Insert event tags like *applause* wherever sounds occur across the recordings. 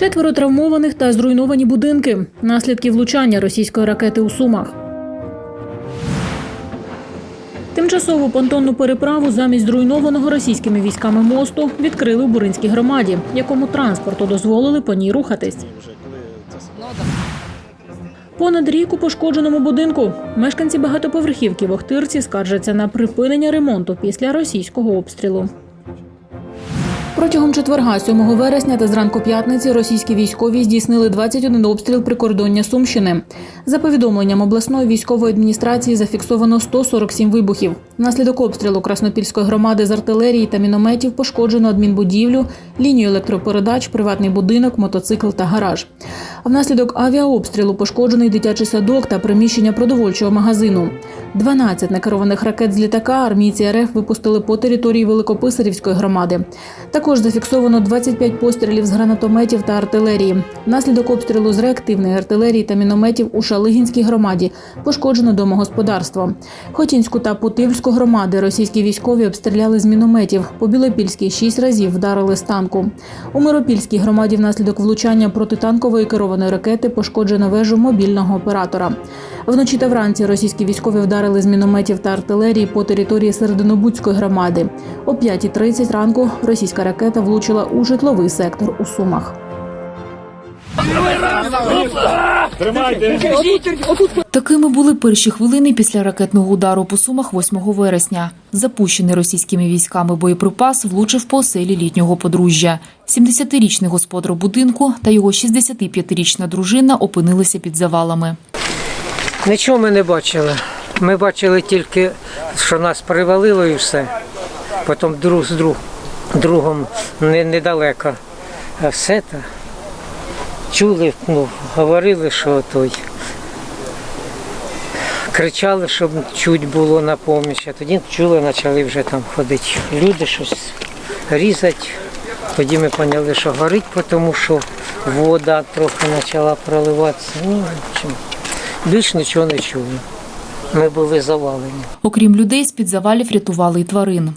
Четверо травмованих та зруйновані будинки. Наслідки влучання російської ракети у Сумах. Тимчасову понтонну переправу замість зруйнованого російськими військами мосту відкрили у Буринській громаді, якому транспорту дозволили по ній рухатись. Понад рік у пошкодженому будинку мешканці багатоповерхівки в Охтирці скаржаться на припинення ремонту після російського обстрілу. Протягом четверга, 7 вересня та зранку п'ятниці російські військові здійснили 21 обстріл прикордоння Сумщини. За повідомленням обласної військової адміністрації зафіксовано 147 вибухів. Внаслідок обстрілу Краснопільської громади з артилерії та мінометів пошкоджено адмінбудівлю, лінію електропередач, приватний будинок, мотоцикл та гараж. Внаслідок авіаобстрілу пошкоджений дитячий садок та приміщення продовольчого магазину. 12 накерованих ракет з літака армійці РФ випустили по території Великописарівської громади. Також зафіксовано 25 пострілів з гранатометів та артилерії. Внаслідок обстрілу з реактивної артилерії та мінометів у Шалигінській громаді пошкоджено домогосподарство. Хотінську та Путивльську громади російські військові обстріляли з мінометів. По Білопільській шість разів вдарили з танку. У Миропільській громаді внаслідок влучання протитанкової керованої ракети пошкоджено вежу мобільного оператора. Вночі та вранці російські військові вдарили з мінометів та артилерії по території Серединобудської громади. О 5.30 ранку російська ракета влучила у житловий сектор у Сумах. Такими були перші хвилини після ракетного удару по сумах 8 вересня. Запущений російськими військами боєприпас влучив по оселі літнього подружжя. 70-річний господар будинку та його 65-річна дружина опинилися під завалами. Нічого ми не бачили. Ми бачили тільки, що нас привалило і все. Потім друг з друг, другом не, недалеко. А все та чули, ну, говорили, що той. Кричали, щоб чуть було на поміч, а тоді чули, почали вже там ходити. Люди щось різати. Тоді ми поняли, що горить, тому що вода трохи почала проливатися. Ну, більш нічого не чули. Ми були завалені. Окрім людей, з-під завалів рятували й тварин.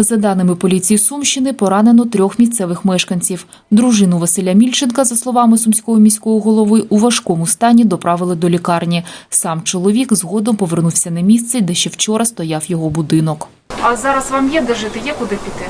За даними поліції Сумщини, поранено трьох місцевих мешканців. Дружину Василя Мільченка, за словами сумського міського голови, у важкому стані доправили до лікарні. Сам чоловік згодом повернувся на місце, де ще вчора стояв його будинок. А зараз вам є де жити, є куди піти?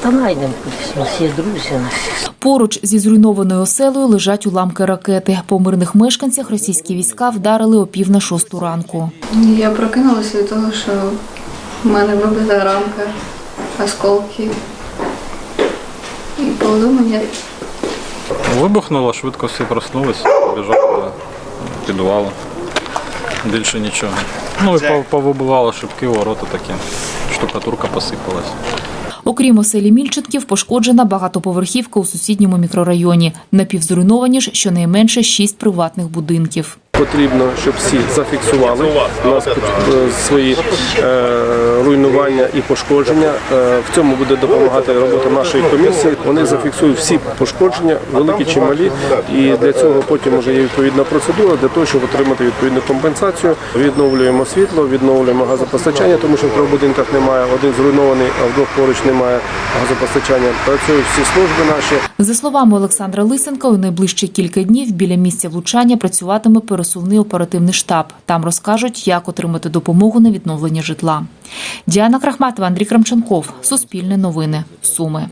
Та знайдемо кудись, є друзі. Поруч зі зруйнованою оселею лежать уламки ракети. По мирних мешканцях російські війська вдарили о пів на шосту ранку. Я прокинулася від того, що в мене вибита рамка, осколки. І повідомлення Вибухнуло, швидко всі проснулися, біжали до підвалу. Більше нічого. Ну і пов- повибивало шибки, ворота такі. Штукатурка посипалась. Окрім оселі Мільченків, пошкоджена багатоповерхівка у сусідньому мікрорайоні. Напівзруйновані ж щонайменше шість приватних будинків. Потрібно, щоб всі зафіксували нас е, свої е, руйнування і пошкодження. Е, в цьому буде допомагати робота нашої комісії. Вони зафіксують всі пошкодження, великі чи малі. І для цього потім вже є відповідна процедура для того, щоб отримати відповідну компенсацію. Відновлюємо світло, відновлюємо газопостачання, тому що в трьох будинках немає. Один зруйнований, а в поруч немає газопостачання. Працюють всі служби наші. За словами Олександра Лисенка, у найближчі кілька днів біля місця влучання працюватиме пересувний оперативний штаб. Там розкажуть, як отримати допомогу на відновлення житла. Діана Крахматова, Андрій Крамченков. Суспільне новини. Суми.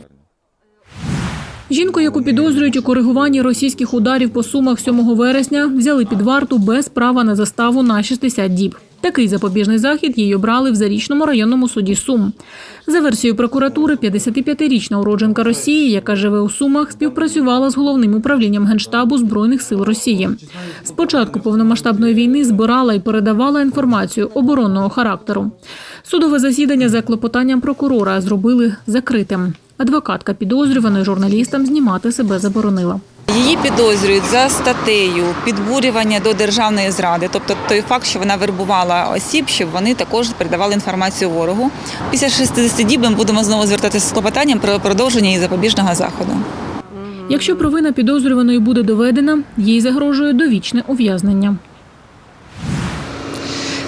Жінку, яку підозрюють у коригуванні російських ударів по сумах 7 вересня, взяли під варту без права на заставу на 60 діб. Такий запобіжний захід їй обрали в Зарічному районному суді Сум. За версією прокуратури, 55-річна уродженка Росії, яка живе у Сумах, співпрацювала з головним управлінням генштабу збройних сил Росії. З початку повномасштабної війни збирала і передавала інформацію оборонного характеру. Судове засідання за клопотанням прокурора зробили закритим. Адвокатка підозрюваної журналістам знімати себе заборонила. Її підозрюють за статтею підбурювання до державної зради, тобто той факт, що вона вербувала осіб, щоб вони також передавали інформацію ворогу. Після 60 діб ми будемо знову звертатися з клопотанням про продовження її запобіжного заходу. Якщо провина підозрюваної буде доведена, їй загрожує довічне ув'язнення.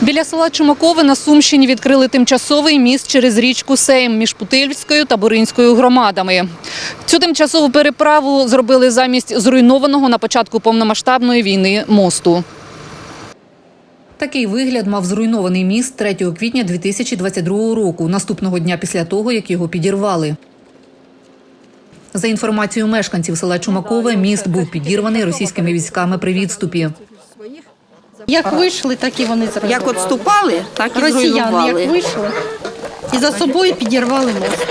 Біля села Чумакове на Сумщині відкрили тимчасовий міст через річку Сейм між Путильською та Буринською громадами. Цю тимчасову переправу зробили замість зруйнованого на початку повномасштабної війни мосту. Такий вигляд мав зруйнований міст 3 квітня 2022 року, наступного дня після того, як його підірвали. За інформацією мешканців села Чумакове, міст був підірваний російськими військами при відступі. Як вийшли, так і вони зруйнували. Як відступали, так і Росіяни як вийшли, і за собою підірвали мост.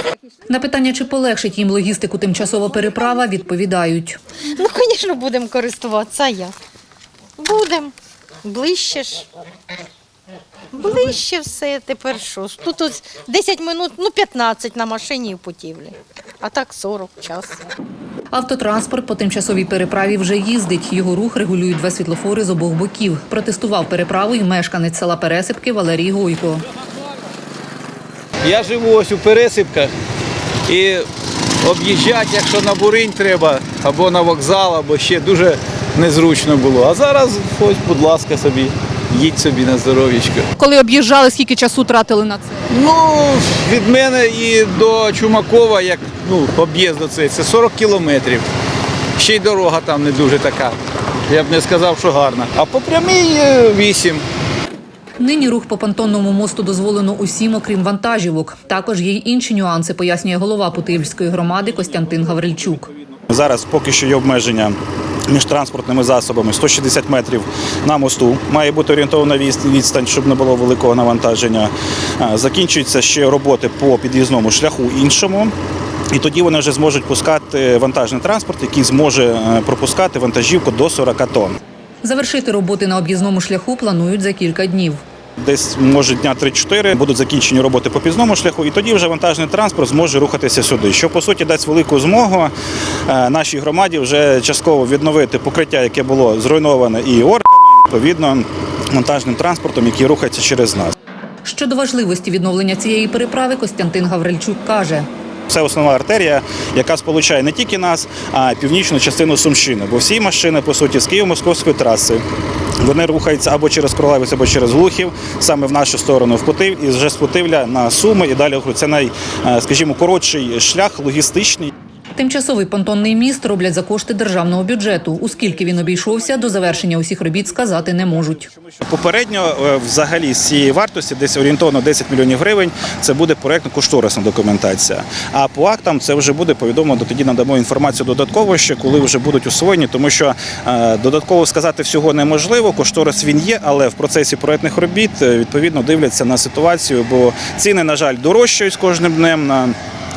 На питання, чи полегшить їм логістику тимчасова переправа, відповідають. Ну, звісно, будемо користуватися, а як? Будемо. Ближче ж. Ближче все, тепер що? ж? Тут ось 10 минут, ну 15 на машині в путівлі, а так 40 час. Автотранспорт по тимчасовій переправі вже їздить. Його рух регулюють два світлофори з обох боків. Протестував переправу й мешканець села Пересипки Валерій Гойко. Я живу ось у пересипках і об'їжджати, якщо на буринь треба, або на вокзал, або ще дуже незручно було. А зараз ось, будь ласка, собі, їдь собі на здоров'ячко. Коли об'їжджали, скільки часу тратили на це? Ну, від мене і до Чумакова, як ну, об'їзд до цей, це 40 кілометрів. Ще й дорога там не дуже така. Я б не сказав, що гарна. А по прямій е, 8. Нині рух по понтонному мосту дозволено усім, окрім вантажівок. Також є й інші нюанси, пояснює голова Путильської громади Костянтин Гаврильчук. Зараз поки що є обмеження між транспортними засобами 160 метрів на мосту. Має бути орієнтована відстань, щоб не було великого навантаження. Закінчуються ще роботи по під'їзному шляху іншому. І тоді вони вже зможуть пускати вантажний транспорт, який зможе е, пропускати вантажівку до 40 тонн. Завершити роботи на об'їзному шляху планують за кілька днів. Десь може дня 3-4 будуть закінчені роботи по підзному шляху, і тоді вже вантажний транспорт зможе рухатися сюди. Що по суті дасть велику змогу е, нашій громаді вже частково відновити покриття, яке було зруйноване і орками, і, відповідно вантажним транспортом, який рухається через нас. Щодо важливості відновлення цієї переправи, Костянтин Гаврильчук каже. Це основна артерія, яка сполучає не тільки нас, а й північну частину Сумщини. Бо всі машини, по суті, з Києво-Московської траси. Вони рухаються або через Кролевець, або через Глухів, саме в нашу сторону в Путив, і вже з Путивля на Суми і далі це най, е, скажімо, коротший шлях логістичний. Тимчасовий понтонний міст роблять за кошти державного бюджету. Оскільки він обійшовся, до завершення усіх робіт сказати не можуть. Попередньо, е, взагалі, з цієї вартості, десь орієнтовно 10 мільйонів гривень, це буде проєктно-кошторисна документація. А по актам це вже буде повідомлено. Тоді надамо інформацію додатково, ще коли вже будуть освоєні, тому що е, додатково сказати всього неможливо. Кошторис він є, але в процесі проєктних робіт е, відповідно дивляться на ситуацію, бо ціни, на жаль, дорожчають з кожним днем на.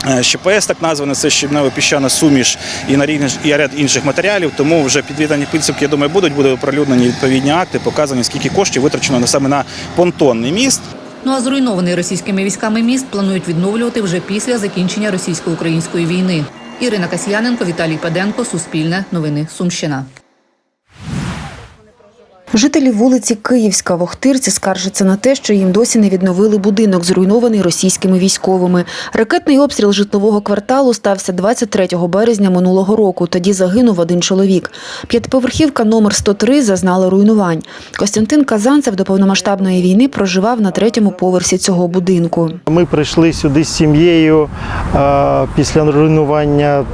Е, ЩПС так назване, це щебнево-піщана суміш і на рівні і ряд інших матеріалів. Тому вже підвідані підсумки, я думаю, будуть буде оприлюднені відповідні акти, показані скільки коштів витрачено саме на понтонний міст. Ну а зруйнований російськими військами міст планують відновлювати вже після закінчення російсько-української війни. Ірина Касьяненко, Віталій Паденко, Суспільне, Новини Сумщина. Жителі вулиці Київська в Охтирці скаржаться на те, що їм досі не відновили будинок, зруйнований російськими військовими. Ракетний обстріл житлового кварталу стався 23 березня минулого року. Тоді загинув один чоловік. П'ятиповерхівка номер 103 зазнала руйнувань. Костянтин Казанцев до повномасштабної війни проживав на третьому поверсі цього будинку. Ми прийшли сюди з сім'єю е, після руйнування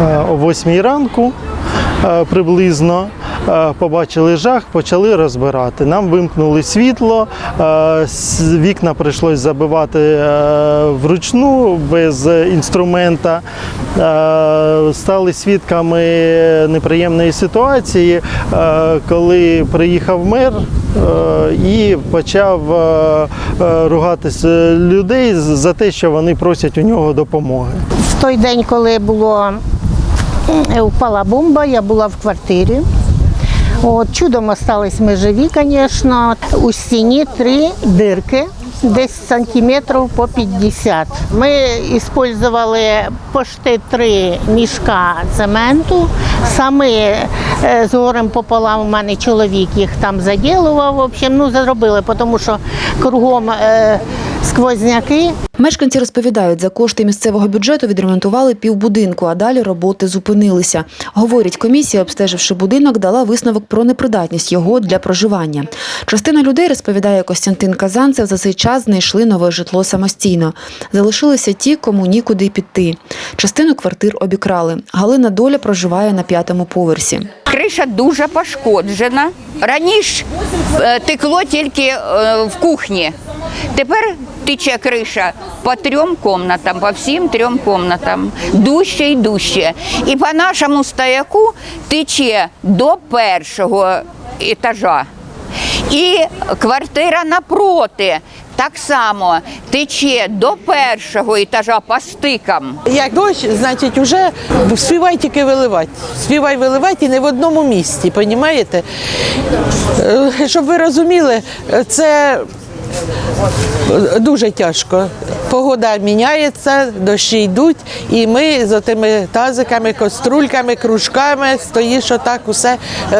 е, о 8 ранку е, приблизно. Е, Побачили жах, почали розбирати. Нам вимкнули світло, е, вікна прийшлось забивати е, вручну без інструмента. Стали свідками неприємної ситуації, коли приїхав мер і почав ругатися людей за те, що вони просять у нього допомоги. В той день, коли було впала бомба, я була в квартирі. От, чудом остались ми живі, звісно. У стіні три дирки, десь сантиметрів по 50. Ми використовували почти три мішка цементу. Саме е, з горем пополам у мене чоловік їх там заділував. В общем, ну, заробили, тому що кругом е, сквозняки. Мешканці розповідають, за кошти місцевого бюджету відремонтували півбудинку, а далі роботи зупинилися. Говорять, комісія, обстеживши будинок, дала висновок про непридатність його для проживання. Частина людей, розповідає Костянтин Казанцев, за цей час знайшли нове житло самостійно. Залишилися ті, кому нікуди піти. Частину квартир обікрали. Галина Доля проживає на п'ятому поверсі. Криша дуже пошкоджена. Раніше е, текло тільки е, в кухні. Тепер тече криша по трьом кімнатам, по всім трьом кімнатам. Дужче і дужче. І по нашому стояку тече до першого етажа. І квартира напроти так само тече до першого етажа по стикам. Як дощ, значить, вже співай тільки виливати. Співай виливати і не в одному місці, розумієте? Щоб ви розуміли, це дуже тяжко. Погода міняється, дощі йдуть, і ми з тими тазиками, каструльками, кружками стоїш отак, усе.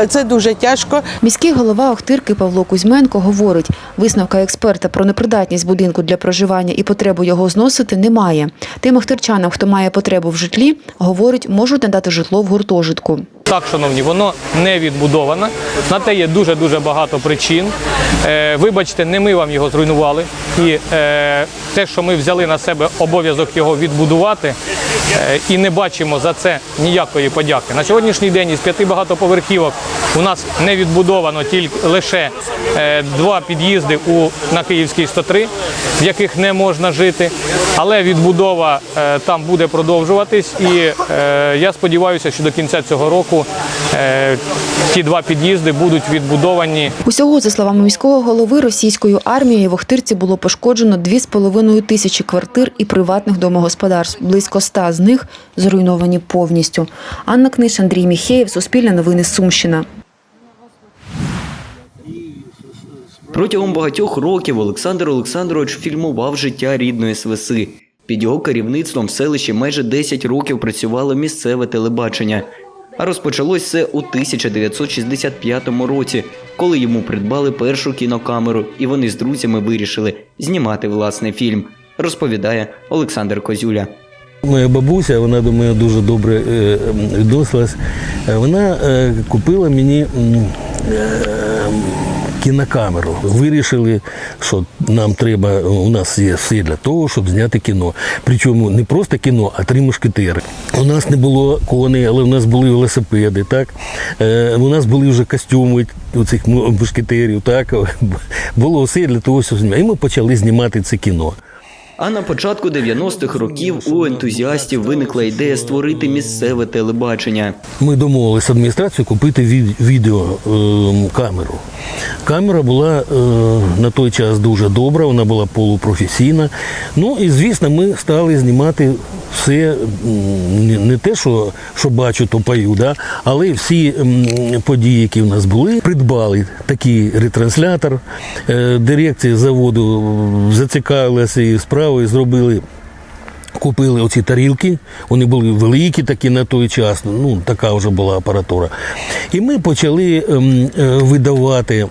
Це дуже тяжко. Міський голова Охтирки Павло Кузьменко говорить, висновка експерта про непридатність будинку для проживання і потребу його зносити немає. Тим охтирчанам, хто має потребу в житлі, говорить, можуть надати житло в гуртожитку. Так, шановні, воно не відбудоване. На те є дуже дуже багато причин. Е, вибачте, не ми вам його зруйнували. І е, те, що ми взяли на себе обов'язок його відбудувати, е, і не бачимо за це ніякої подяки. На сьогоднішній день із п'яти багатоповерхівок у нас не відбудовано тільки лише е, два під'їзди у на Київській 103, в яких не можна жити. Але відбудова е, там буде продовжуватись, і е, я сподіваюся, що до кінця цього року е, ті два під'їзди будуть відбудовані. Усього, за словами міського голови, російською армією в Охтирці було пошкоджено 2,5 тисячі квартир і приватних домогосподарств. Близько ста з них зруйновані повністю. Анна Книж, Андрій Міхеєв, Суспільне новини Сумщина. Протягом багатьох років Олександр Олександрович фільмував життя рідної свиси. Під його керівництвом в селищі майже 10 років працювало місцеве телебачення. А розпочалось все у 1965 році, коли йому придбали першу кінокамеру, і вони з друзями вирішили знімати власний фільм, розповідає Олександр Козюля. Моя бабуся, вона до мене дуже добре е, відносилась. Е, Вона е, купила мені кінокамеру. Вирішили, що нам треба, у нас є все для того, щоб зняти кіно. Причому не просто кіно, а три мушкетери. У нас не було коней, але у нас були велосипеди. Так? Е, у нас були вже костюми у цих мушкетерів. Так? *laughs* Було все для того, щоб знімати. І ми почали знімати це кіно. А на початку 90-х років у ентузіастів виникла ідея створити місцеве телебачення. Ми домовилися адміністрацією купити від, відеокамеру. Камера була е, на той час дуже добра, вона була полупрофесійна. Ну і звісно, ми стали знімати все, не, те, що, що бачу, то пою, да? але всі події, які в нас були, придбали такий ретранслятор. Е, дирекція заводу зацікавилася і справою, зробили Купили оці тарілки, вони були великі такі на той час, ну така вже була апаратура. І ми почали ем, е, видавати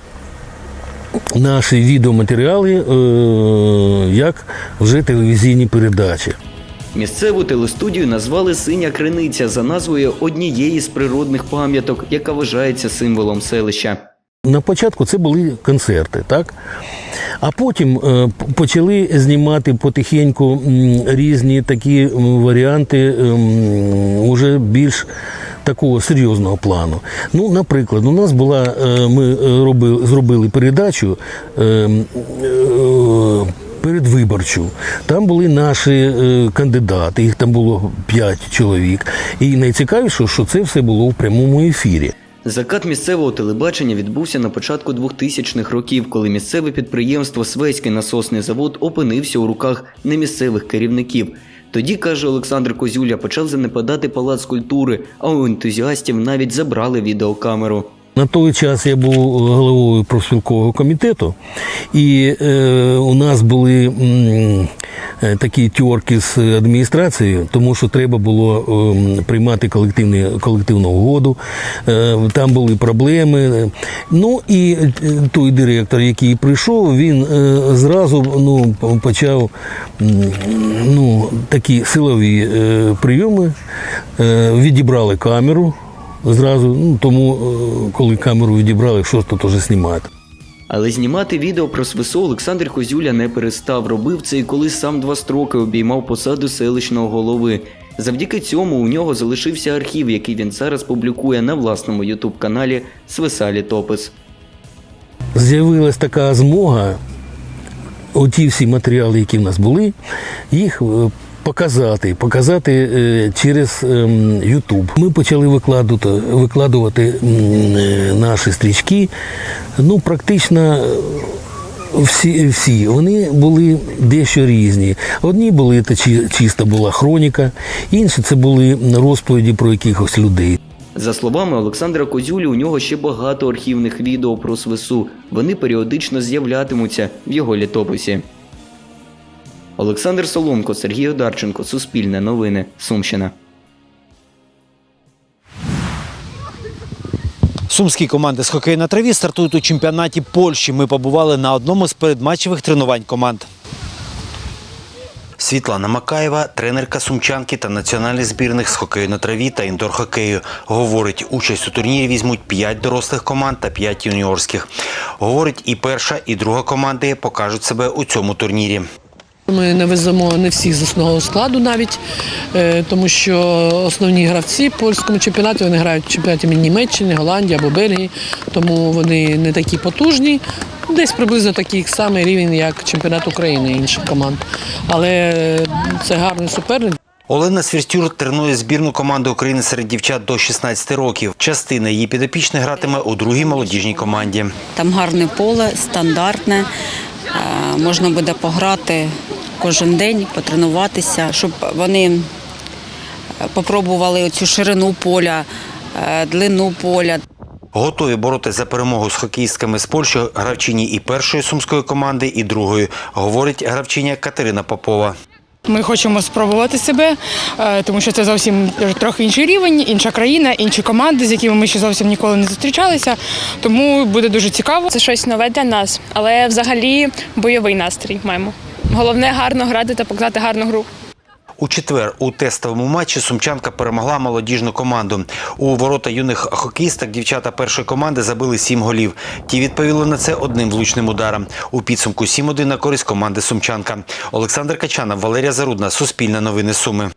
наші відеоматеріали е, як вже телевізійні передачі. Місцеву телестудію назвали Синя Криниця за назвою однієї з природних пам'яток, яка вважається символом селища. На початку це були концерти, так? А потім е, почали знімати потихеньку різні такі варіанти м, уже більш такого серйозного плану. Ну, наприклад, у нас була, е, ми е, робили, зробили передачу. е, е, Передвиборчу. Там були наші е, кандидати, їх там було п'ять чоловік. І найцікавіше, що це все було в прямому ефірі. Закат місцевого телебачення відбувся на початку 2000-х років, коли місцеве підприємство Свеський насосний завод опинився у руках немісцевих керівників. Тоді, каже Олександр Козюля, почав занепадати палац культури, а у ентузіастів навіть забрали відеокамеру. На той час я був головою профспілкового комітету, і е, у нас були м, е, такі тьорки з адміністрацією, тому що треба було ем, приймати колективну угоду. Е, там були проблеми. Ну і е, той директор, який прийшов, він е, зразу ну, почав ну, такі силові е, прийоми, е, відібрали камеру. Зразу, ну тому, е, коли камеру відібрали, що ж тут уже знімати. Але знімати відео про свису Олександр Козюля не перестав. Робив це і коли сам два строки обіймав посаду селищного голови. Завдяки цьому у нього залишився архів, який він зараз публікує на власному ютуб-каналі Свиса Літопис. З'явилась така змога, оті всі матеріали, які в нас були, їх е, показати, показати е, через ем, Ютуб. Ми почали викладувати, викладувати е, наші стрічки. Ну, практично. е, Всі, всі вони були дещо різні. Одні були це чи- чисто була хроніка, інші це були розповіді про якихось людей. За словами Олександра Козюлі, у нього ще багато архівних відео про свису. Вони періодично з'являтимуться в його літописі. Олександр Соломко, Сергій Одарченко, Суспільне новини, Сумщина. Сумські команди з хокею на траві стартують у чемпіонаті Польщі. Ми побували на одному з передматчевих тренувань команд. Світлана Макаєва, тренерка сумчанки та національних збірних з хокею на траві та індор-хокею. Говорить, участь у турнірі візьмуть 5 дорослих команд та 5 юніорських. Говорить, і перша, і друга команди покажуть себе у цьому турнірі. Ми не веземо не всіх з основного складу навіть, е, тому що основні гравці в польському чемпіонаті вони грають в чемпіонаті Німеччини, Голландії або Бельгії, тому вони не такі потужні. Десь приблизно такий самий рівень, як чемпіонат України і інших команд. Але е, це гарний суперник. Олена Свіртюр тренує збірну команду України серед дівчат до 16 років. Частина її підопічних гратиме у другій молодіжній команді. Там гарне поле, стандартне. Е, Можна буде пограти кожен день, потренуватися, щоб вони спробували попробували цю ширину поля, е, длину поля. Готові боротися за перемогу з хокеїстками з Польщі гравчині і першої сумської команди, і другої, говорить гравчиня Катерина Попова. Ми хочемо спробувати себе, е, тому що це зовсім трохи інший рівень, інша країна, інші команди, з якими ми ще зовсім ніколи не зустрічалися. Тому буде дуже цікаво. Це щось нове для нас, але взагалі бойовий настрій маємо. Головне гарно грати та показати гарну гру. У четвер у тестовому матчі сумчанка перемогла молодіжну команду. У ворота юних хокеїсток дівчата першої команди забили сім голів. Ті відповіли на це одним влучним ударом. У підсумку 7-1 на користь команди Сумчанка. Олександр Качанов, Валерія Зарудна, Суспільне новини Суми.